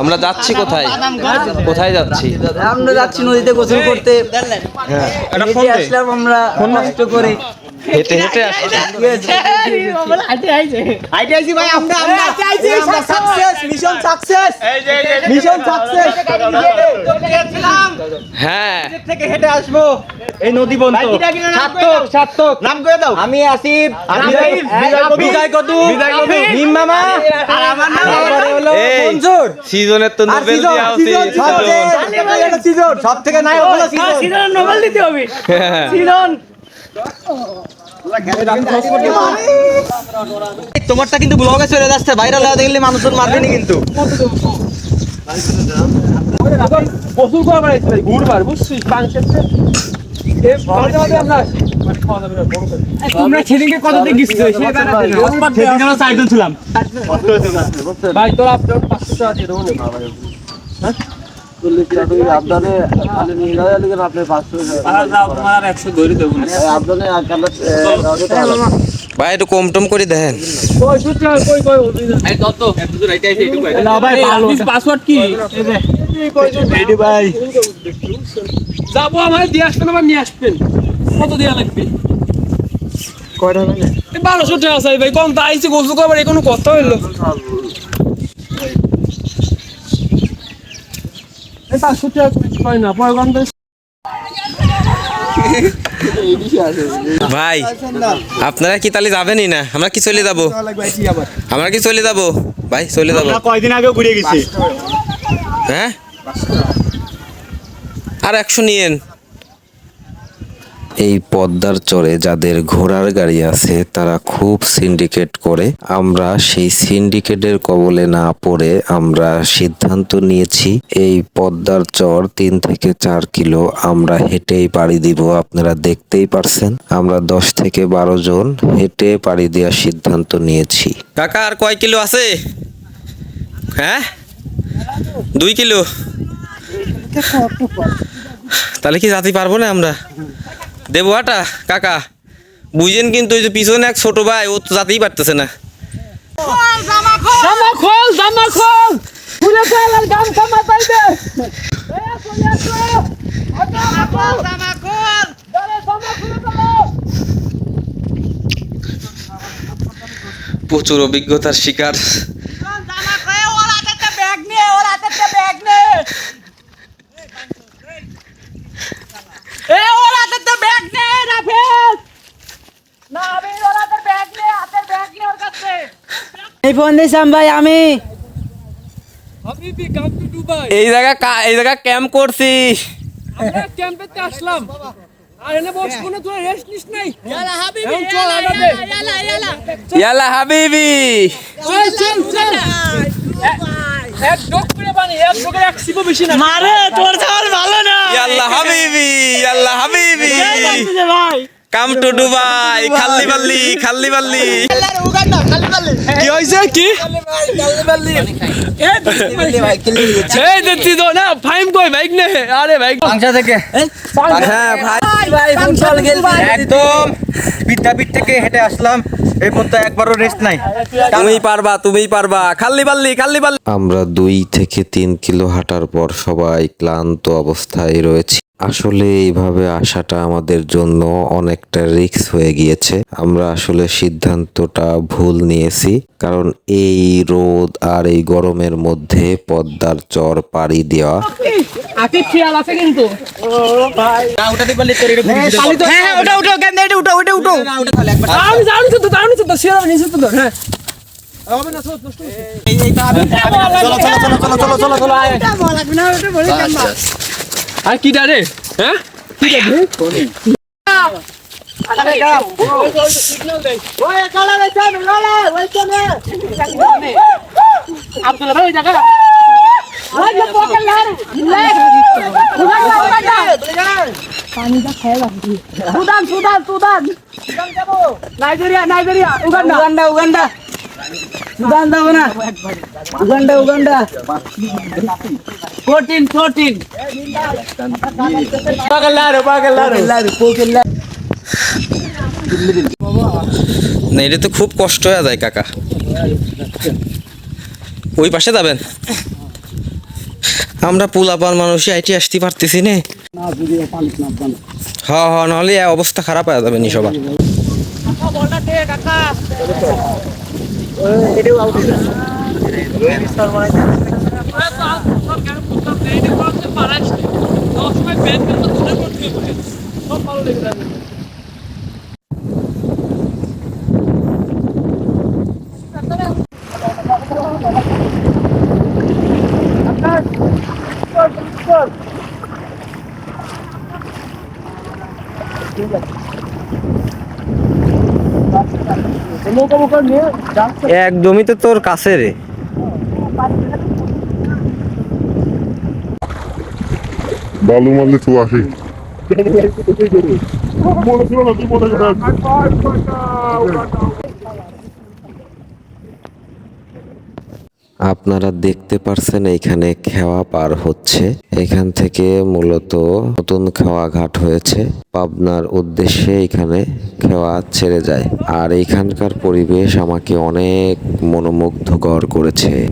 আমরা যাচ্ছি কোথায় কোথায় যাচ্ছি আমরা যাচ্ছি নদীতে গোসল করতে আসলাম আমরা কষ্ট করে হেঁটে হেঁটে আসছি ভাই আমরা আমরা আমরা success mission success mission success হ্যাঁ থেকে হেঁটে আসব এই নদী বন্ধ সার্থক সার্থক। নাম করে দাও। আমি আসিফ আমি বিজয় কদু। মামা। আর আমার নাম হলো সিজনের তো নোবেল দেওয়া সিজন উচিত সিজন। সব থেকে নায়ক হলো সিজন। নোবেল দিতে হবে। হ্যাঁ। তোমারটা কিন্তু ব্লগে চলে যাচ্ছে। ভাইরাল হয়ে গেলে মানুষজন মারবেনি কিন্তু। করা ঘুরবার বুঝছিস? তোমরা সেদিনকে কততে আমরা ছিলাম ভাই তোর পাঁচশো টাকা দিয়ে দেবো না ভাই একটু কম টম করে দেখেন কই সূত্র কই কই না ভাই ভালো পাসওয়ার্ড কি ভাই যাব আমার দিয়ে আসবেন আবার নিয়ে আসবেন। কত দেওয়া লাগবে? কয়টা বারোশো টাকা চাই ভাই কম তা আইসি গোসল করবার এ কোনো কথা হইল। এই টাকা কয় না পরে কম ভাই আপনারা কি তাহলে যাবেনই না? আমরা কি চলে যাব? আমরা কি চলে যাব? ভাই চলে যাব। কয়দিন আগে ঘুরে গেছি। হ্যাঁ? আর একশো নিয়েন। এই পদ্মার চরে যাদের ঘোড়ার গাড়ি আছে তারা খুব সিন্ডিকেট করে। আমরা সেই সিন্ডিকেটের কবলে না পড়ে আমরা সিদ্ধান্ত নিয়েছি এই পদ্মার চর তিন থেকে চার কিলো আমরা হেঁটেই পাড়ি দিব। আপনারা দেখতেই পারছেন আমরা দশ থেকে বারো জন হেঁটে পাড়ি দেওয়ার সিদ্ধান্ত নিয়েছি। কাকা আর কয় কিলো আছে? হ্যাঁ? দুই কিলো? তাহলে কি যাতে পারব না আমরা? দেবো আটা কাকা বুঝেন কিন্তু ওই যে পিছনে এক ছোট ভাই ও তো যাতেই পারতেছে না। প্রচুর অভিজ্ঞতার শিকার। এই ফোন দিয়েছিলাম ভাই আমি। Come to Dubai. এই জায়গা এই জায়গা ক্যাম্প করছি। আমরা ক্যাম্পেতে আসলাম। আর এনে বসবো না তোরা রেস্ট নিস নাই? ইয়ালা হাবিবি চল আগাবে ইয়ালা হাবিবি। চল চল চল। এক ডক করে বানি এক ডকের এক সিপো বেশি না। মারে তোর চাল ভালো না। ইয়াল্লা হাবিবি ইয়াল্লা হাবিবি। কাম টু দুবাই খাল্লি বাল্লি খাল্লি বাল্লি। কি হইছে কি? এই দেখছি তো না ফাইম কই? বাইক নে। আরে বাইক। পাংশা থেকে। হ্যাঁ ভাই ভাই ফুটবল খেলছি একদম। বিদ্যাপীঠ থেকে হেঁটে আসলাম। এই পথটা একবারও রেস্ট নাই। তুমি পারবা তুমি পারবা। খাল্লি খাল্লি আমরা দুই থেকে তিন কিলো হাঁটার পর সবাই ক্লান্ত অবস্থায় রয়েছি। আসলে এইভাবে আসাটা আমাদের জন্য অনেকটা রিস্ক হয়ে গিয়েছে। আমরা আসলে সিদ্ধান্তটা ভুল নিয়েছি কারণ এই রোদ আর এই গরমের মধ্যে পদ্মার চর পাড়ি দেওয়া আছে কিন্তু হ্যাঁ হ্যাঁ ওটা ওটা কেন এটা উঠো ওটা উঠো আমি জানি তো জানি তো সে নিচে তো হ্যাঁ চলো চলো চলো চলো চলো চলো চলো আয়। আর কি ডারে হ্যাঁ আব্দুল্লাহ ভাই জায়গা Sudan Sudan Sudan Nigeria Nigeria Uganda Uganda Uganda Sudan যাব না উগান্ডা উগান্ডা প্রোটিন পাগলারো পাগলারো লারু পোকের লারু না, এটা তো খুব কষ্ট হয়ে যায়, কাকা। ওই পাশে যাবেন? আমরা পোলাপান মানুষই আইটি আসতে পারতেছি নে। হ্যাঁ নাহলে অবস্থা খারাপ হয়ে যাবে নি সবার। একদমই তো তোর কাছে রে। বালু মারলে তো আসে। আপনারা দেখতে পারছেন এখানে খেওয়া পার হচ্ছে। এখান থেকে মূলত নতুন খাওয়া ঘাট হয়েছে। পাবনার উদ্দেশ্যে এখানে খেওয়া ছেড়ে যায়। আর এখানকার পরিবেশ আমাকে অনেক মনোমুগ্ধকর করেছে।